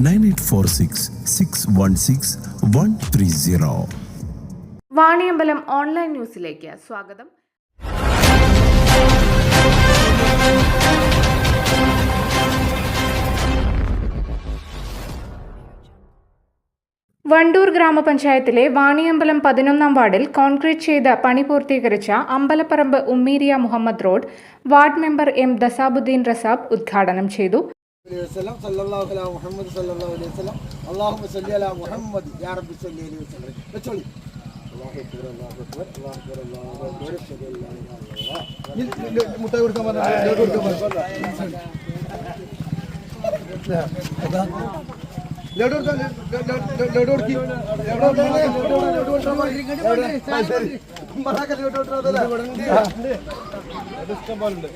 Nine eight four six six one six one three zero. Vaniyambalam online ന്യൂസിലേക്ക് സ്വാഗതം. വണ്ടൂർ ഗ്രാമപഞ്ചായത്തിലെ വാണിയമ്പലം പതിനൊന്നാം വാർഡിൽ കോൺക്രീറ്റ് ചെയ്ത് പണി പൂർത്തീകരിച്ച Ambalapparamba Ummeeriya Muhammad road ward member M Dasabuddin Rasab ഉദ്ഘാടനം ചെയ്തു. عليه وسلم صلى الله على محمد صلى الله عليه وسلم اللهم صل على محمد يا رب صل عليه وسلم بتقولي الله اكبر الله اكبر الله اكبر الله اكبر اشهد ان لا اله الا الله متى يركب انا يركب لا لا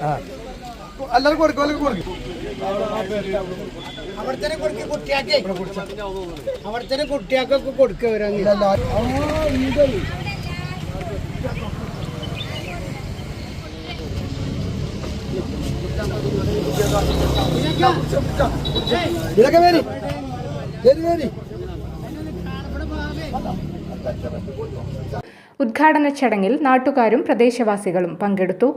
لا എല്ലാവരും കൊടുക്കും അല്ലെങ്കിൽ കൊടുക്കും. അവിടുത്തെ കൊടുക്ക കുട്ടിയാക്കെ. തന്നെ കുട്ടിയാക്കൊക്കെ കൊടുക്കുക ഇതൊക്കെ വേരി. Vary vary. ഉദ്ഘാടന ചടങ്ങിൽ നാട്ടുകാരും പ്രദേശവാസികളും പങ്കെടുത്തു.